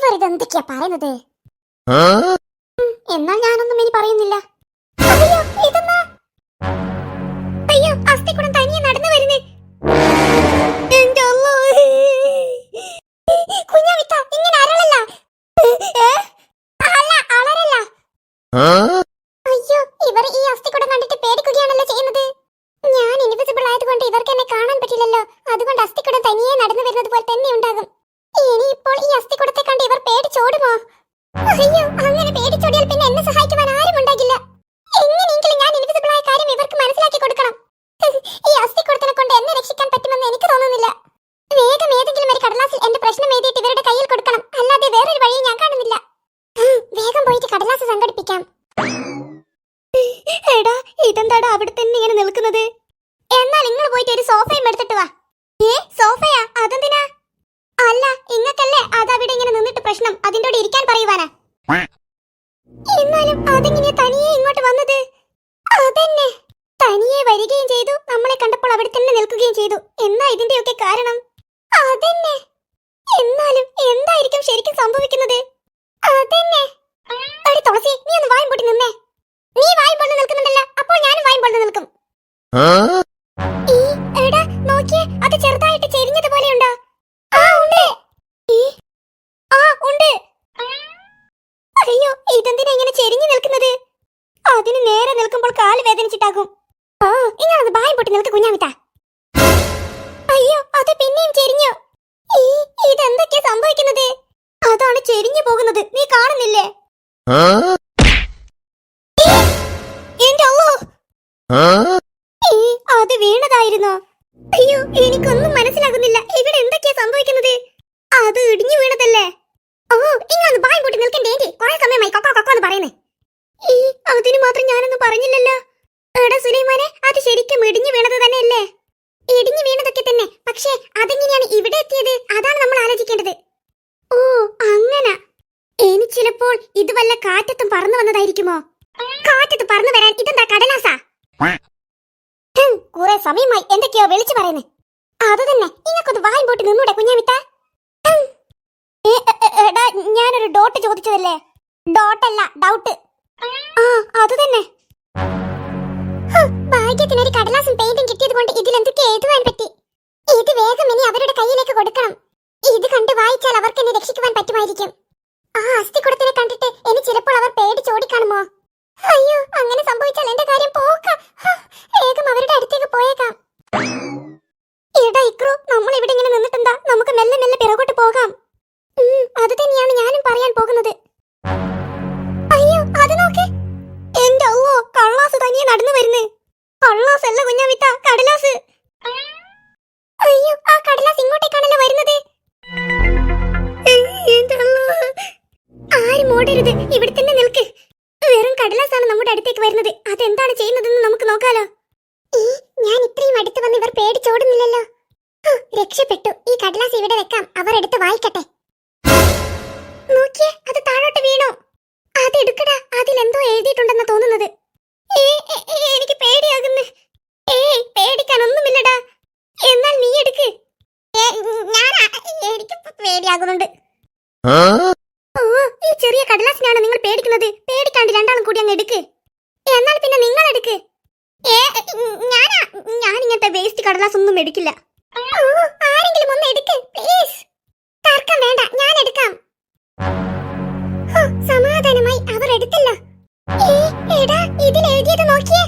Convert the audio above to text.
ഇവർ ഇതെന്തൊക്കെയാ പറയുന്നത്? എന്നാൽ ഞാനൊന്നും ഇനി പറയുന്നില്ല. അയ്യോ ഇതെന്നാ അയ്യോ അസ്ഥിക്കുടം തനിയെ നടന്നു വരുന്നേ. എന്റെ അല്ലോ കുഞ്ഞാവിത്ത ഇങ്ങനെ അരളല്ല. ഏ? അല്ല അളരല്ല. അയ്യോ ഇവർ ഈ അസ്ഥിക്കുടം കണ്ടിട്ട് പേടിക്കുകയാണല്ലോ ചെയ്യുന്നത്. ഞാൻ ഇൻവിസിബിൾ ആയതുകൊണ്ട് ഇവർക്ക് എന്നെ കാണാൻ പറ്റില്ലല്ലോ. അതുകൊണ്ട് അസ്ഥിക്കുടം തനിയെ നടന്നു വരുന്നത് പോലെ തന്നെ ഉണ്ടാകും. ഇനി ഇപ്പോൾ ഈ അസ്ഥിക്കുടത്തെ പേടിച്ചോടുമോ അയ്യോ അങ്ങനെ പേടിച്ചോടിയാൽ പിന്നെ എന്നെ സഹായിക്കുവാൻ ആരും ഉണ്ടാകില്ല. എങ്ങനെയെങ്കിലും ഞാൻ ഇൻവിസിബിൾ ആയ കാര്യം ഇവർക്ക് മനസ്സിലാക്കി കൊടുക്കണം. ഈ അസ്ഥിക്കുടത്തിനെ കൊണ്ട് എന്നെ രക്ഷിക്കാൻ പറ്റുമെന്ന് എനിക്ക് തോന്നുന്നില്ല. വേഗം ഏതെങ്കിലും ഒരു കടലാസിൽ എന്റെ പ്രശ്നം എഴുതിയിട്ട് ഇവരുടെ കയ്യിൽ കൊടുക്കണം. അല്ലാതെ വേറൊരു വഴിയും ഞാൻ കാണുന്നില്ല. വേഗം പോയിട്ട് കടലാസ് സംഘടിപ്പിക്കാം. എടാ ഇതെന്താടാ അവിടെ തന്നെ ഇങ്ങനെ നിൽക്കുന്നത്? എന്നാൽ നിങ്ങൾ പോയിട്ട് ഒരു സോഫയും എടുത്തിട്ട് വാ. ഏ സോഫയാ? അതെന്തിനാ? അല്ല ഇങ്ങക്കല്ലേ അതവിടെ ഇങ്ങനെ നിന്നിട്ട് പ്രശ്നം? അതിന്റെ കൂടെ ഇരിക്കാൻ പറയുവാനാ? എന്നാലും അതെങ്ങനെയാ തനിയെ ഇങ്ങോട്ട് വന്നത്? അതന്നെ. തനിയെ വരികയും ചെയ്തു നമ്മളെ കണ്ടപ്പോൾ അവിടെ തന്നെ നിൽക്കുകയും ചെയ്തു. എന്നാ ഇതിന്റെയൊക്കെ കാരണം? അതന്നെ. എന്നാലും എന്തായിരിക്കും ശരിക്കും സംഭവിക്കുന്നത്? അതന്നെ. എടി തുളസി നീ ഒന്ന് വായും പൊട്ടി നിന്നേ. നീ വായും പൊട്ടി നിൽക്കുന്നുണ്ടല്ലോ അപ്പോൾ ഞാനും വായും പൊട്ടി നിൽക്കും. വേദനിച്ചിട്ടാകും ഓ ഇങ്ങനെ ബായം പൊട്ടി നിൽക്ക് കുഞ്ഞാമിത്ത. അയ്യോ അത് പിന്നെയും ചെരിഞ്ഞു. ഇതെന്തൊക്കെയാ സംഭവിക്കുന്നത്? അതാണ് ചെരിഞ്ഞു പോകുന്നത്. നീ കാണുന്നില്ലേ? എന്റെ അല്ലോ ഈ അത് വീണതായിരുന്നോ. അയ്യോ എനിക്കൊന്നും മനസ്സിലാകുന്നില്ല. ഇവിടെ എന്തൊക്കെയാ സംഭവിക്കുന്നത്? അത് ഇടിഞ്ഞു വീണതല്ലേ? ഓ ഇങ്ങനെ ബായം പൊട്ടി നിൽക്കണ്ടേ കുറെ സമയമായി കൊക്കോ കൊക്കോ എന്ന് പറയുന്നേ. അതിന് മാത്രം ഞാനൊന്നും പറഞ്ഞില്ലല്ലോ. എടാ സുലൈമാനെ അത് ശരിക്കും ഇടിഞ്ഞു വീണത് തന്നെയല്ലേ? ഇടിഞ്ഞു വീണതൊക്കെ തന്നെ. പക്ഷേ അതെങ്ങനെയാണ് ഇവിടെ എത്തിയത്? അതാണ് നമ്മൾ ആലോചിക്കേണ്ടത്. ഓ അങ്ങനെ. ഇനി ചിലപ്പോൾ ഇത് വല്ല കാറ്റത്തും പറന്നു വന്നതായിരിക്കുമോ? കാറ്റത്ത് പറന്നു വരാൻ ഇതെന്താ കടലാസാ? കുറെ സമയമായി എന്തൊക്കെയോ വിളിച്ചു പറയുന്നു. അത് തന്നെ. ഇങ്ങക്കൊന്ന് വായും പോട്ട് നിന്നൂടെ കുഞ്ഞാമിത്ത. എടാ ഞാനൊരു ഡോട്ട് ചോദിച്ചതല്ലേ? ഡോട്ടല്ല ഡൗട്ട്. ആ അത് തന്നെ. ഹും, ഭാഗ്യത്തിനൊരു കടലാസും പെയിന്റും കിട്ടിയത് കൊണ്ട് ഇതിലെന്തൊക്കെ എഴുതുവാൻ പറ്റി. ഇത് വേഗം ഇനി അവരുടെ കയ്യിലേക്ക് കൊടുക്കണം. ഇത് കണ്ട് വായിച്ചാൽ അവർക്ക് എന്നെ രക്ഷിക്കുവാൻ പറ്റുമായിരിക്കും. ആ അസ്ഥിക്കുടത്തിനെ കണ്ടിട്ട് ഇനി ചിലപ്പോൾ അവർ പേടിച്ചോടിക്കാണുമോ അയ്യോ അങ്ങനെ സംഭവിച്ചാൽ എന്റെ കാര്യം പോക്ക. വേഗം അവരുടെ അടുത്തേക്ക് പോയേക്കാം. എടാ ഇക്രു നമ്മൾ ഇവിടെ ഇങ്ങനെ നിന്നിട്ടെന്താ ഓടരുത് ഇവിടെ തന്നെ നിൽക്ക്. വെറും കടലാസാണ് നമ്മുടെ അടുത്തേക്ക് വരുന്നത്. അതെന്താണ് ചെയ്യുന്നതെന്ന് നമുക്ക് നോക്കാലോ. ഈ ഞാൻ ഇത്രയും അടുത്ത് വന്ന് ഇവർ പേടിച്ചോടുന്നില്ലല്ലോ രക്ഷപ്പെട്ടു. ഈ കടലാസ് ഇവിടെ വെക്കാം. അവർ എടുത്ത് വായിക്കട്ടെ. നോക്കിയേ അത് താഴോട്ട് വീണു. അതെടുക്കടാ അതിലെന്തോ എഴുതിയിട്ടുണ്ടെന്ന് തോന്നുന്നത്. എനിക്ക് പേടിയാകുന്നു. ഏയ് പേടിക്കാനൊന്നുമില്ലടാ. എന്നാൽ നീ എടുക്ക്. ഞാൻ എനിക്ക് പേടിയാകുന്നുണ്ട്. ഈ ചെറിയ കടലാസിനാണ് നിങ്ങൾ പേടിക്കുന്നത്? പേടിക്കാണ്ട് രണ്ടാളും കൂടി അങ്ങ് എടുക്ക്. എന്നാൽ പിന്നെ നിങ്ങൾ എടുക്ക്. ഞാനാ? ഞാൻ ഇങ്ങനത്തെ വേസ്റ്റ് കടലാസ് ഒന്നും എടുക്കില്ല ആരെങ്കിലും ഒന്ന് എടുക്ക് പ്ലീസ് തർക്കം വേണ്ട ഞാൻ എടുക്കാം. സമാധാനമായി അവർ എടുത്തില്ല. എഴുതിയത് നോക്കിയേ.